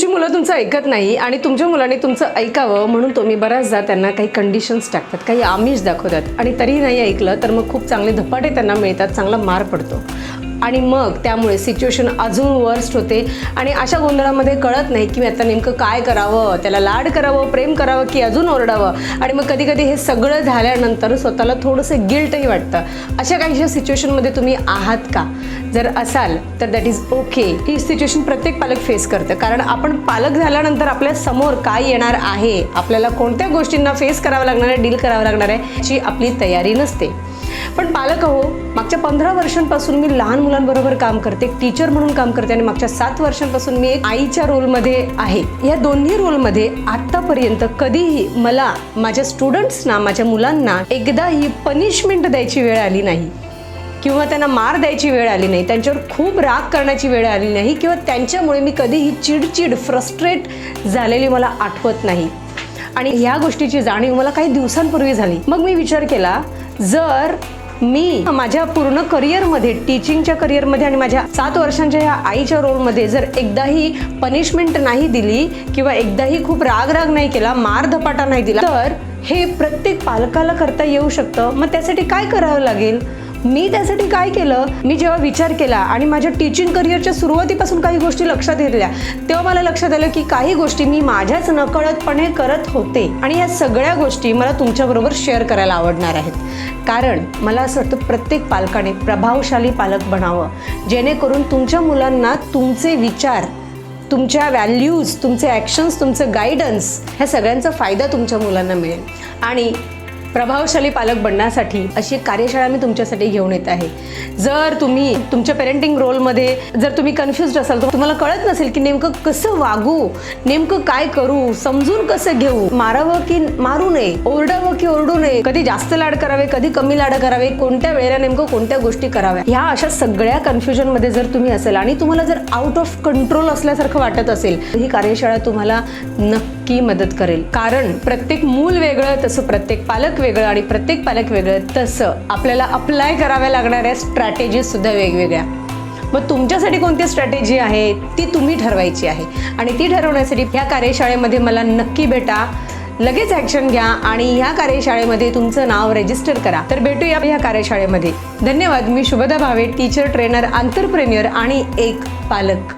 तुमची मुलं तुमचं ऐकत नाही आणि तुमच्या मुलांनी तुमचं ऐकावं म्हणून तुम्ही बऱ्याचदा त्यांना काही कंडिशन्स टाकतात काही आमिष दाखवतात. आणि तरीही नाही ऐकलं तर मग खूप चांगले धपाटे त्यांना मिळतात चांगला मार पडतो. आणि मग त्यामुळे सिच्युएशन अजून वर्स्ट होते. आणि अशा गोंधळामध्ये कळत नाही की मी आता नेमकं काय करावं त्याला लाड करावं प्रेम करावं की अजून ओरडावं. आणि मग कधी कधी हे सगळं झाल्यानंतर स्वतःला थोडंसं गिल्टही वाटतं. अशा काहीशा सिच्युएशनमध्ये तुम्ही आहात का? जर असाल तर दॅट इज ओके ही सिच्युएशन प्रत्येक पालक फेस करतं. कारण आपण पालक झाल्यानंतर आपल्यासमोर काय येणार आहे? आपल्याला कोणत्या गोष्टींना फेस करावं लागणार आहे डील करावं लागणार आहे याची आपली तयारी नसते. पण पालक हो मागच्या पंधरा वर्षांपासून मी लहान मुलांबरोबर काम करते एक टीचर म्हणून काम करते आणि मागच्या सात वर्षांपासून मी एक आईच्या रोलमध्ये आहे. या दोन्ही रोलमध्ये आत्तापर्यंत कधीही मला माझ्या स्टुडंट्सना माझ्या मुलांना एकदाही पनिशमेंट द्यायची वेळ आली नाही. किंवा त्यांना मार द्यायची वेळ आली नाही त्यांच्यावर खूप राग करण्याची वेळ आली नाही किंवा त्यांच्यामुळे मी कधीही चिडचिड फ्रस्ट्रेट झालेली मला आठवत नाही. आणि ह्या गोष्टीची जाणीव मला काही दिवसांपूर्वी झाली. मग मी विचार केला जर मी माझ्या पूर्ण करिअरमध्ये टीचिंगच्या करिअरमध्ये आणि माझ्या सात वर्षांच्या ह्या आईच्या रोलमध्ये जर एकदाही पनिशमेंट नाही दिली किंवा एकदाही खूप राग राग नाही केला मार धपाटा नाही दिला तर हे प्रत्येक पालकाला करता येऊ शकतं. मग त्यासाठी काय करावं लागेल? मी त्यासाठी काय केलं? मी जेव्हा विचार केला आणि माझ्या टीचिंग करिअरच्या सुरुवातीपासून काही गोष्टी लक्षात घेतल्या तेव्हा मला लक्षात आलं की काही गोष्टी मी माझ्याच नकळतपणे करत होते. आणि या सगळ्या गोष्टी मला तुमच्याबरोबर शेअर करायला आवडणार आहेत. कारण मला असं वाटतं प्रत्येक पालकाने प्रभावशाली पालक बनावं. जेणेकरून तुमच्या मुलांना तुमचे विचार तुमच्या व्हॅल्यूज तुमचे ॲक्शन्स तुमचं गायडन्स ह्या सगळ्यांचा फायदा तुमच्या मुलांना मिळेल. आणि प्रभावशाली पालक बनण्यासाठी अशी एक कार्यशाळा मी तुमच्यासाठी घेऊन येत आहे. जर तुम्ही तुमच्या पेरेंटिंग रोलमध्ये जर तुम्ही कन्फ्युज असाल तर तुम्हाला कळत नसेल की नेमकं कसं वागू नेमकं काय करू समजून कसं घेऊ मारावं की मारू नये ओरडावं की ओरडू नये कधी जास्त लाड करावे कधी कमी लाड करावे कोणत्या वेळेला नेमकं कोणत्या गोष्टी कराव्या ह्या अशा सगळ्या कन्फ्युजनमध्ये जर तुम्ही असेल आणि तुम्हाला जर आउट ऑफ कंट्रोल असल्यासारखं वाटत असेल ही कार्यशाळा तुम्हाला नक्की मदत करेल. कारण प्रत्येक मूल वेगळं तसं प्रत्येक पालक वेगळं आणि प्रत्येक पालक वेगळं तसं आपल्याला अप्लाय कराव्या लागणाऱ्या स्ट्रॅटेजीज सुद्धा वेगवेगळ्या. मग तुमच्यासाठी कोणती स्ट्रॅटेजी आहे ती तुम्ही ठरवायची आहे. आणि ती ठरवण्यासाठी ह्या कार्यशाळेमध्ये मला नक्की भेटा. लगेच ॲक्शन घ्या आणि ह्या कार्यशाळेमध्ये तुमचं नाव रजिस्टर करा. तर भेटूया ह्या कार्यशाळेमध्ये. धन्यवाद मी Shubhada Bhave teacher trainer entrepreneur आणि एक पालक.